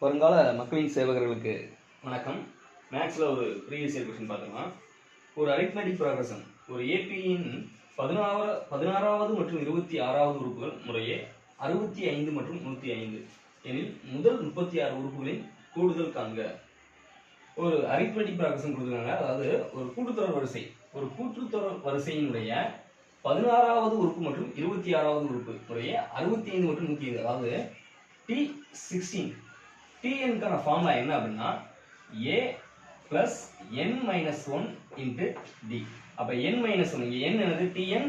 வருங்கால மக்களின் சேவகர்களுக்கு வணக்கம். மேக்ஸில் ஒரு ப்ரீவியஸ் இயர் கொஸ்டின் பார்த்தோம்னா ஒரு அரித்மெட்டிக் ப்ராக்ரஷன் ஒரு ஏபியின் பதினாறு பதினாறாவது மற்றும் இருபத்தி ஆறாவது உறுப்புகள் முறையே அறுபத்தி ஐந்து மற்றும் நூற்றி ஐந்து. எனில் முதல் முப்பத்தி ஆறு உறுப்புகளின் கூடுதல் காண்க. ஒரு அரித்மெட்டிக் ப்ராக்ரஷன் கொடுத்துருக்காங்க. அதாவது ஒரு கூட்டுத்தொடர் வரிசை ஒரு கூட்டுத்தொடர் வரிசையினுடைய பதினாறாவது உறுப்பு மற்றும் இருபத்தி ஆறாவது உறுப்பு முறையே அறுபத்தி ஐந்து மற்றும் நூற்றி ஐந்து. அதாவது டி சிக்ஸ்டீன் டிஎன்கான ஃபார்முலா என்ன அப்படின்னா a plus n minus one into d அப்போ என் மைனஸ் ஒன் இங்கே என் என்னது? டிஎன்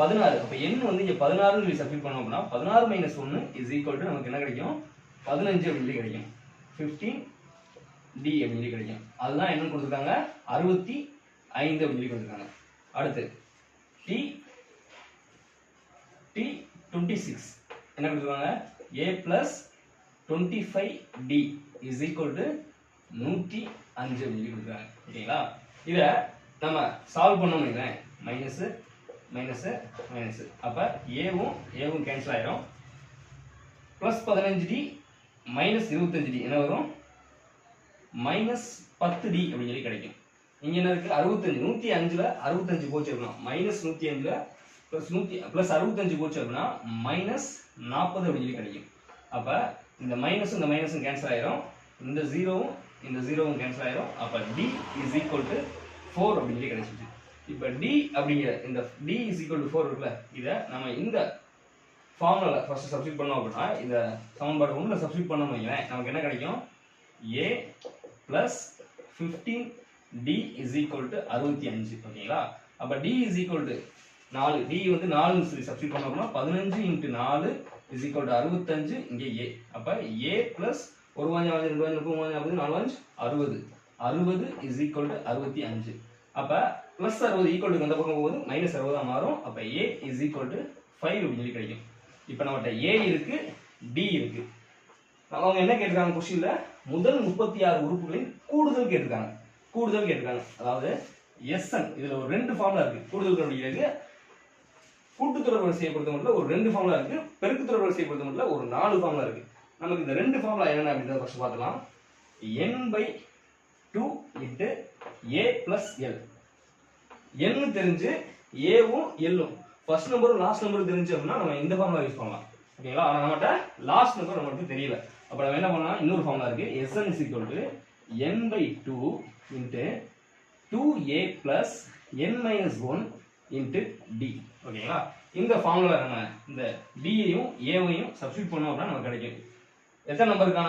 பதினாறு. அப்போ என் வந்து இங்கே பதினாறுன்னு சொல்லி சப்ஸ்டிட் பண்ணோம் அப்படின்னா பதினாறு மைனஸ் ஒன்று இஸ் ஈக்குவல் டு நமக்கு என்ன கிடைக்கும்? பதினஞ்சு அப்படின்னு சொல்லி கிடைக்கும். ஃபிஃப்டீன் டி அப்படின்னு சொல்லி கிடைக்கும். அதுதான் என்னன்னு கொடுத்துருக்காங்க? அறுபத்தி ஐந்து அப்படின்னு சொல்லி கொடுத்துருக்காங்க. அடுத்து டி டி டுவெண்ட்டி சிக்ஸ் என்ன கொடுத்துருக்காங்க? A plus twenty five d is equal to நூற்றி அஞ்சு அப்படின்னு சொல்லி கொடுக்குறாங்க ஓகேங்களா? இதை நம்ம சால்வ் பண்ணோம்னு வைங்களேன் மைனஸு மைனஸு மைனஸு அப்போ ஏவும் ஏவும் கேன்சல் ஆயிரும். ப்ளஸ் பதினஞ்சு டி மைனஸ் இருபத்தஞ்சு டி என்ன வரும்? மைனஸ் பத்து டி அப்படின்னு சொல்லி கிடைக்கும். இங்கே என்ன இருக்குது அறுபத்தஞ்சு. நூற்றி அஞ்சில் அறுபத்தஞ்சு போச்சு அப்படின்னா மைனஸ் நூற்றி அஞ்சில் ப்ளஸ் நூற்றி ப்ளஸ் அறுபத்தஞ்சு போச்சு அப்படின்னா மைனஸ் நாற்பது அப்படின்னு சொல்லி கிடைக்கும். அப்போ இந்த மைனஸும் இந்த மைனஸும் கேன்சல் ஆயிரும். இந்த ஜீரோவும் இந்த ஜீரோவும் கேன்சல் ஆயிரும். அப்போ d is equal to four அப்படின்னு சொல்லி கிடைச்சிச்சு இப்போ டி அப்படிங்கிற இந்த d is equal to four இருக்குல்ல இதை நம்ம இந்த ஃபார்முலாவில் ஃபர்ஸ்ட் சப்ஸ்டியூட் பண்ணோம் அப்படின்னா இந்த சமன்பாடு ஒன்றில் சப்ஸ்டியூட் பண்ணோம் வைங்களேன் நமக்கு என்ன கிடைக்கும்? A plus fifteen d is equal to அறுபத்தி அஞ்சு ஓகேங்களா அப்போ டி இஸ் ஈக்குவல் டு நாலு. டி வந்து நாலு சப்ஸ்டியூட் பண்ணோம்னா பதினஞ்சு இன்ட்டு நாலு இஸ் ஈக்குவல் டு அறுபத்தஞ்சு இங்கே ஏ அப்போ ஏ ப்ளஸ் ஒரு வாஞ்சி வாஞ்சி ரெண்டு வாஞ்சி முப்பது வாஞ்சி ஐம்பது நாலு வாஞ்சி அறுபது. அறுபது இஸ் ஈக்குவல் டு அறுபத்தி அஞ்சு. அப்போ ப்ளஸ் அறுபது ஈக்குவல் டு அந்த பக்கம் போகும்போது மைனஸ் அறுபதாக மாறும். அப்போ a is equal to five அப்படின்னு சொல்லி கிடைக்கும். இப்போ நம்மகிட்ட ஏ இருக்கு டி இருக்கு. அவங்க என்ன கேட்டிருக்காங்க கொஸ்டினில் முதல் முப்பத்தி ஆறு உறுப்புகளின் கூடுதல் கேட்டிருக்காங்க. கூடுதல் கேட்டிருக்காங்க. அதாவது எஸ்என் இதில் ஒரு ரெண்டு ஃபார்முலா இருக்கு. கூடுதல் கண்டுபிடிக்கிறதுக்கு கூட்டு தொடர்பு செய்யப்படுத்த மட்டும் ஒரு ரெண்டு ஃபார்முலா இருக்கு. பெருக்கு தொடர்பு செய்யப்படுத்த மட்டும் ஒரு நாலு ஃபார்முலா இருக்கு. நமக்கு இந்த ரெண்டு ஃபார்முலா என்னென்ன அப்படின்றத ஃபர்ஸ்ட் பார்த்துக்கலாம். N by two into A plus L என்னு தெரிஞ்சு ஏவும் எல்லும் ஃபர்ஸ்ட் நம்பரும் லாஸ்ட் நம்பரும் தெரிஞ்சு அப்படின்னா நம்ம இந்த ஃபார்முலா யூஸ் பண்ணலாம். ஓகேங்களா ஆனால் நம்மகிட்ட லாஸ்ட் நம்பர் நம்மளுக்கு தெரியல. அப்போ நம்ம என்ன பண்ணலாம்? இன்னொரு ஃபார்முலா இருக்கு. SN is equal to N by two into two A plus N minus one into D ஓகேங்களா? இந்த ஃபார்முலா நம்ம இந்த டியையும் ஏவையும் சப்ஸ்டியூட் பண்ணோம் அப்படின்னா நமக்கு கிடைக்கும். எத்தனை நம்பருக்கான